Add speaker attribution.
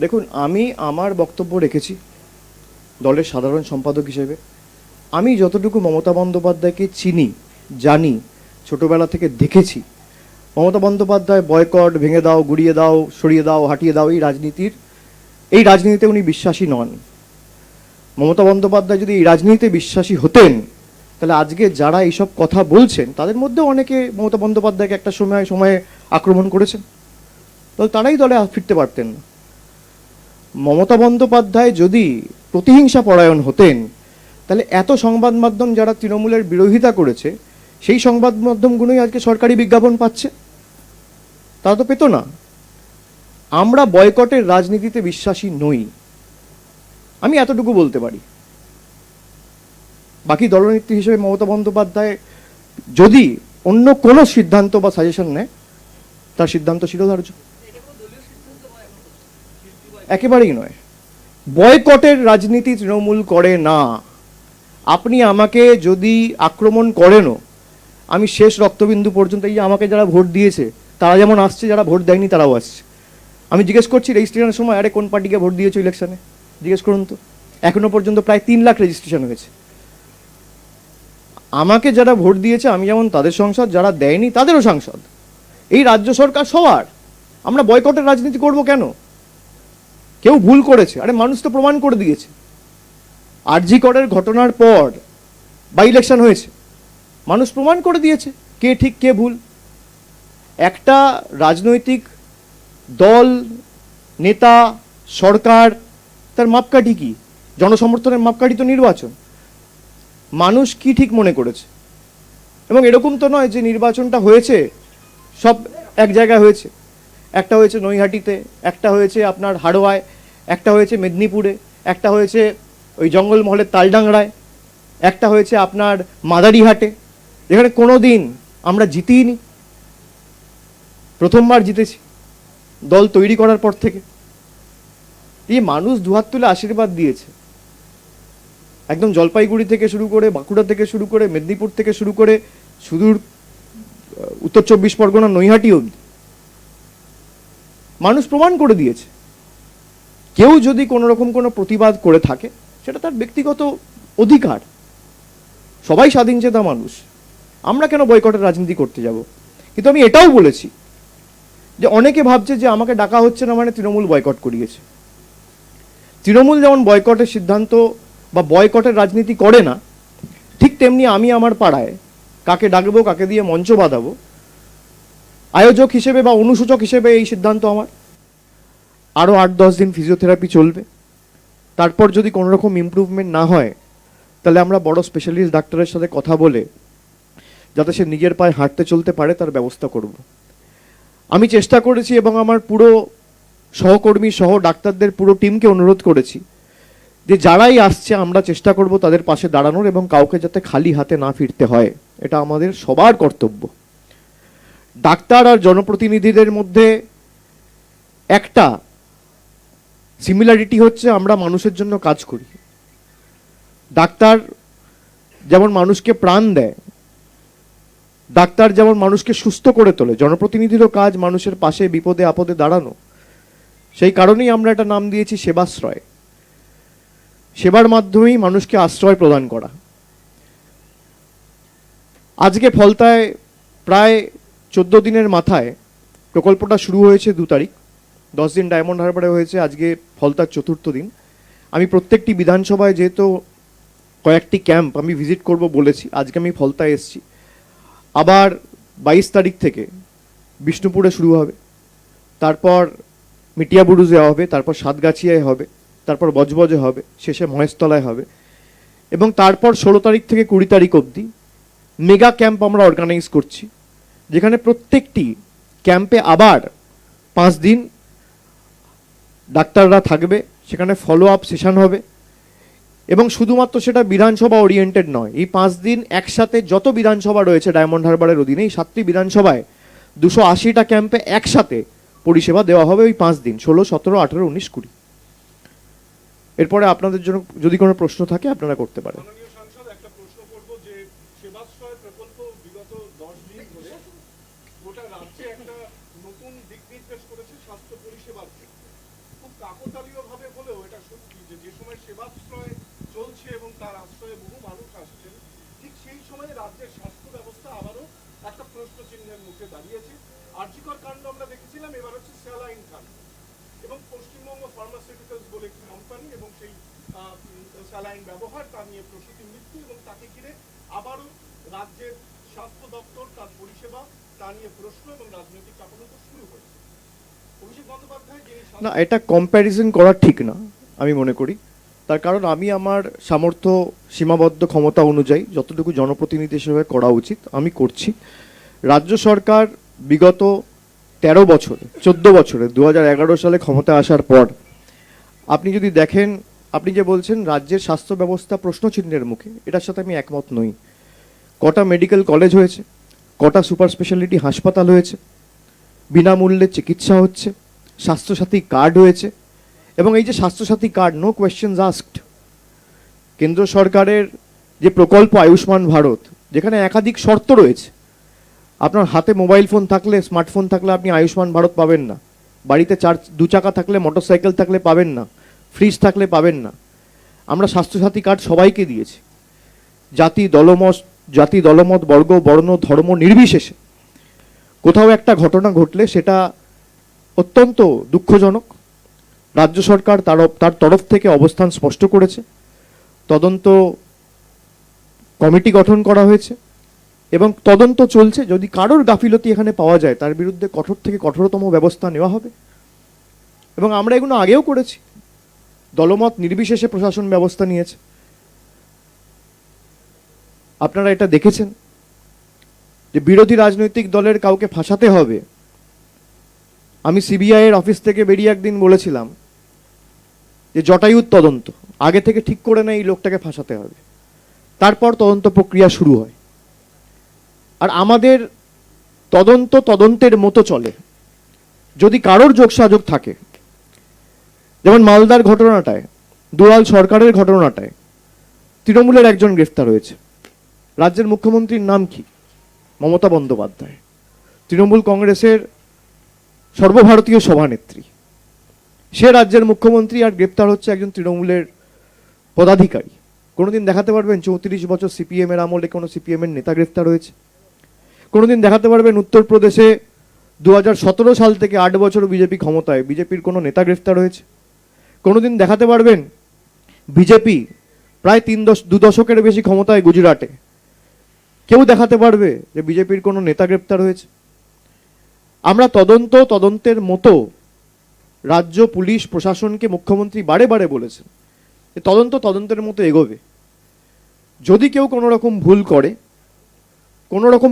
Speaker 1: দেখুন, আমি আমার বক্তব্য রেখেছি দলের সাধারণ সম্পাদক হিসেবে। আমি যতটুকু মমতা বন্দ্যোপাধ্যায়কে চিনি, জানি, ছোটবেলা থেকে দেখেছি, মমতা বন্দ্যোপাধ্যায় বয়কট, ভেঙে দাও, গুড়িয়ে দাও, সরিয়ে দাও, হাঁটিয়ে দাও, এই রাজনীতির এই রাজনীতিতে উনি বিশ্বাসী নন। মমতা বন্দ্যোপাধ্যায় যদি এই রাজনীতিতে বিশ্বাসী হতেন, তাহলে আজকে যারা এইসব কথা বলছেন, তাদের মধ্যে অনেকে মমতা বন্দ্যোপাধ্যায়কে একটা সময় সময়ে আক্রমণ করেছেন। তাহলে তারাই দলে ফিরতে পারতেন না। মমতা বন্দ্যোপাধ্যায় যদি প্রতিহিংসা পরায়ণ হতেন, তাহলে এত সংবাদ মাধ্যম যারা তৃণমূলের বিরোধিতা করেছে, সেই সংবাদ মাধ্যমগুলোই আজকে সরকারি বিজ্ঞাপন পাচ্ছে। তারা তো পেত না। আমরা বয়কটের রাজনীতিতে বিশ্বাসী নই। আমি এতটুকু বলতে পারি। বাকি দলনেত্রী হিসেবে মমতা বন্দ্যোপাধ্যায় যদি অন্য কোনো সিদ্ধান্ত বা সাজেশন নেয়, তার সিদ্ধান্ত শিরোধার্য। একেবারেই নয়। বয়কটের রাজনীতি তৃণমূল করে না। আপনি আমাকে যদি আক্রমণ করেনও, আমি শেষ রক্তবিন্দু পর্যন্ত এই আমাকে যারা ভোট দিয়েছে, তারা যেমন আসছে, যারা ভোট দেয়নি, তারাও আসছে। আমি জিজ্ঞেস করছি, রেজিস্ট্রেশনের সময় আরে কোন পার্টিকে ভোট দিয়েছ ইলেকশনে? জিজ্ঞেস করুন তো। এখনও পর্যন্ত প্রায় তিন লাখ রেজিস্ট্রেশন হয়েছে। আমাকে যারা ভোট দিয়েছে, আমি যেমন তাদের সংসদ, যারা দেয়নি, তাদেরও সাংসদ। এই রাজ্য সরকার সবার। আমরা বয়কটের রাজনীতি করব কেন? কেউ ভুল করেছে, আরে মানুষ তো প্রমাণ করে দিয়েছে। আরজি করের ঘটনার পর বাই ইলেকশন হয়েছে, মানুষ প্রমাণ করে দিয়েছে কে ঠিক, কে ভুল। একটা রাজনৈতিক দল, নেতা, সরকার, তার মাপকাঠি কি? জনসমর্থনের মাপকাঠি তো নির্বাচন। মানুষ কি ঠিক মনে করেছে? এবং এরকম তো নয় যে নির্বাচনটা হয়েছে, সব এক জায়গায় হয়েছে। একটা হয়েছে নৈহাটিতে, একটা হয়েছে আপনার হাড়োয়ায়, একটা হয়েছে মেদিনীপুরে, একটা হয়েছে ওই জঙ্গলমহলের তালডাংরায়, একটা হয়েছে আপনার মাদারিহাটে। যেখানে কোনো দিন আমরা জিতিই নি প্রথমবার জিতেছি দল তৈরি করার পর থেকে। এই মানুষ দুহাত তুলে আশীর্বাদ দিয়েছে। একদম জলপাইগুড়ি থেকে শুরু করে বাঁকুড়া থেকে শুরু করে মেদিনীপুর থেকে শুরু করে সুদূর উত্তর চব্বিশ পরগনা, নৈহাটি অবধি। মানুষ প্রমাণ করে দিয়েছে। কেউ যদি কোনো রকম কোনো প্রতিবাদ করে থাকে, সেটা তার ব্যক্তিগত অধিকার। সবাই স্বাধীন চেতা মানুষ। আমরা কেন বয়কটের রাজনীতি করতে যাব? কিন্তু আমি এটাও বলেছি যে অনেকে ভাবছে যে আমাকে ডাকা হচ্ছে না মানে তৃণমূল বয়কট করিয়েছে। তৃণমূল যেমন বয়কটের সিদ্ধান্ত বা বয়কটের রাজনীতি করে না, ঠিক তেমনি আমি আমার পাড়ায় কাকে ডাকবো, কাকে দিয়ে মঞ্চ বাঁধাবো আয়োজক হিসেবে বা অনুসূচক হিসেবে এই সিদ্ধান্ত আমার। আরও আট দশ দিন ফিজিওথেরাপি চলবে। তারপর যদি কোনো রকম ইমপ্রুভমেন্ট না হয়, তাহলে আমরা বড় স্পেশালিস্ট ডাক্তারের সাথে কথা বলে যাতে সে নিজের পায়ে হাঁটতে চলতে পারে তার ব্যবস্থা করব। আমি চেষ্টা করেছি এবং আমার পুরো সহকর্মী সহ ডাক্তারদের পুরো টিমকে অনুরোধ করেছি যে যারাই আসছে, আমরা চেষ্টা করব তাদের পাশে দাঁড়ানোর এবং কাউকে যাতে খালি হাতে না ফিরতে হয়। এটা আমাদের সবার কর্তব্য। ডাক্তার আর জনপ্রতিনিধিদের মধ্যে একটা সিমিলারিটি হচ্ছে আমরা মানুষের জন্য কাজ করি। ডাক্তার যেমন মানুষকে প্রাণ দেয়, ডাক্তার যেমন মানুষকে সুস্থ করে তোলে, জনপ্রতিনিধিরও কাজ মানুষের পাশে বিপদে আপদে দাঁড়ানো। সেই কারণেই আমরা একটা নাম দিয়েছি সেবাশ্রয়। সেবার মাধ্যমেই মানুষকে আশ্রয় প্রদান করা। আজকে ফলতায় প্রায় চোদ্দ দিনের মাথায় প্রকল্পটা শুরু হয়েছে দু তারিখ। দশ দিন ডায়মন্ড হারবারে হয়েছে, আজকে ফলতার চতুর্থ দিন। আমি প্রত্যেকটি বিধানসভায় যেহেতু কয়েকটি ক্যাম্প আমি ভিজিট করব বলেছি, আজকে আমি ফলতায় এসেছি। আবার বাইশ তারিখ থেকে বিষ্ণুপুরে শুরু হবে, তারপর মিটিয়াবুরুজে হবে, তারপর সাতগাছিয়ায় হবে, তারপর বজবজে হবে, শেষে মহেশতলায় হবে। এবং তারপর ষোলো তারিখ থেকে কুড়ি তারিখ অবধি মেগা ক্যাম্প আমরা অর্গানাইজ করছি। যেখানে প্রত্যেকটি ক্যাম্পে আবার পাঁচ দিন ডাক্তাররা থাকবে, সেখানে ফলো আপ সেশন হবে এবং শুধুমাত্র সেটা বিধানসভা ওরিয়েন্টেড নয়, এই পাঁচ দিন একসাথে যত বিধানসভা রয়েছে ডায়মন্ড হারবারের অধীনে এই সাতটি বিধানসভায় দুশো আশিটা ক্যাম্পে একসাথে পরিষেবা দেওয়া হবে ওই পাঁচ দিন, ষোলো, সতেরো, আঠেরো, উনিশ, কুড়ি। এরপরে আপনাদের জন্য যদি কোনো প্রশ্ন থাকে, আপনারা করতে পারেন
Speaker 2: মাননীয় সাংসদ একটা প্রশ্ন করব যে সেবাশ্রয় প্রকল্প বিগত দশ দিন ধরে গোটা রাজ্যে একটা নতুন দিক নির্দেশ করেছে স্বাস্থ্য পরিষেবার কাকতালীয়ভাবে হলেও এটা সত্যি যে যে সময় সেবাশ্রয় চলছে এবং তার আশ্রয়ে বহু মানুষ আসছেন, ঠিক সেই সময়ে রাজ্যের স্বাস্থ্য ব্যবস্থা আবারও একটা প্রশ্ন চিহ্নের মুখে দাঁড়িয়েছে। আর্যিকর কাণ্ড আমরা দেখেছিলাম, এবার হচ্ছে স্যালাইন কাণ্ড। এবং পশ্চিমবঙ্গ ফার্মাসিউটিক্যালস বলে একটি কোম্পানি এবং সেই স্যালাইন ব্যবহার, তা নিয়ে প্রসূতি মৃত্যু এবং তাকে ঘিরে আবারও রাজ্যের স্বাস্থ্য দপ্তর, তার পরিষেবা
Speaker 1: না, এটা কম্প্যারিজন করা ঠিক না, আমি মনে করি। তার কারণ আমি আমার সামর্থ্য সীমাবদ্ধ ক্ষমতা অনুযায়ী যতটুকু জনপ্রতিনিধি হিসেবে করা উচিত, আমি করছি। রাজ্য সরকার বিগত তেরো বছরে, চোদ্দ বছরে দু সালে ক্ষমতা আসার পর, আপনি যদি দেখেন, আপনি যে বলছেন রাজ্যের স্বাস্থ্য ব্যবস্থা প্রশ্নচিহ্নের মুখে, এটার সাথে আমি একমত নই। কটা মেডিকেল কলেজ হয়েছে কটা সুপার স্পেশালিটি হাসপাতাল হয়েছে, বিনামূল্যে চিকিৎসা হচ্ছে, স্বাস্থ্যসাথী কার্ড হয়েছে, এবং এই যে Swasthya Sathi card no questions asked কেন্দ্র সরকারের যে প্রকল্প আয়ুষ্মান ভারত, যেখানে একাধিক শর্ত রয়েছে। আপনার হাতে মোবাইল ফোন থাকলে, স্মার্টফোন থাকলে আপনি আয়ুষ্মান ভারত পাবেন না। বাড়িতে চার দু চাকা থাকলে, মোটরসাইকেল থাকলে পাবেন না। ফ্রিজ থাকলে পাবেন না। আমরা স্বাস্থ্যসাথী কার্ড সবাইকে দিয়েছি। জাতি দলমত জাতি, দলমত, বর্গ, বর্ণ, ধর্ম নির্বিশেষে কোথাও একটা ঘটনা ঘটলে সেটা অত্যন্ত দুঃখজনক। রাজ্য সরকার তার তার তরফ থেকে অবস্থান স্পষ্ট করেছে। তদন্ত কমিটি গঠন করা হয়েছে এবং তদন্ত চলছে। যদি কারোর গাফিলতি এখানে পাওয়া যায়, তার বিরুদ্ধে কঠোর থেকে কঠোরতম ব্যবস্থা নেওয়া হবে। এবং আমরা এগুলো আগেও করেছি। দলমত নির্বিশেষে প্রশাসন ব্যবস্থা নিয়েছে। আপনারা এটা দেখেছেন? যে বিরোধী রাজনৈতিক দলের কাউকে ফাঁসাতে হবে। আমি সিবিআই এর অফিস থেকে বেরিয়ে একদিন বলেছিলাম যে জটায়ুর তদন্ত, আগে থেকে ঠিক করে নেয় এই লোকটাকে ফাঁসাতে হবে। তারপর তদন্ত প্রক্রিয়া শুরু হয়। আর আমাদের তদন্ত তদন্তের মতো চলে। যদি কারোর যোগসাযোগ থাকে, যেমন মালদার ঘটনাটায় দুলাল সরকারের ঘটনাটায়, তৃণমূলের একজন গ্রেফতার হয়েছে। রাজ্যের মুখ্যমন্ত্রীর নাম কি? মমতা বন্দ্যোপাধ্যায়। তৃণমূল কংগ্রেসের সর্বভারতীয় সভানেত্রী। সে রাজ্যের মুখ্যমন্ত্রী আর গ্রেপ্তার হচ্ছে একজন তৃণমূলের পদাধিকারী। কোনোদিন দেখাতে পারবেন চৌত্রিশ বছর সিপিএম এর আমলে কোনো সিপিএম এর নেতা গ্রেফতার হয়েছে? কোনোদিন দেখাতে পারবেন উত্তরপ্রদেশে দু হাজার সতেরো সাল থেকে আট বছর বিজেপি ক্ষমতায় বিজেপির কোনো নেতা গ্রেফতার হয়েছে? কোনোদিন দেখাতে পারবেন বিজেপি প্রায় তিন দশ, দু দশকের বেশি ক্ষমতায় গুজরাটে। কেউ দেখাতে পারবে যে বিজেপির কোনো নেতা গ্রেপ্তার হয়েছে। আমরা তদন্ত, তদন্তের মতো রাজ্য, পুলিশ, প্রশাসনকে মুখ্যমন্ত্রী বারে বারে বলেছেন যে তদন্ত, তদন্তের মতো এগোবে। যদি কেউ কোনো রকম ভুল করে, কোনো রকম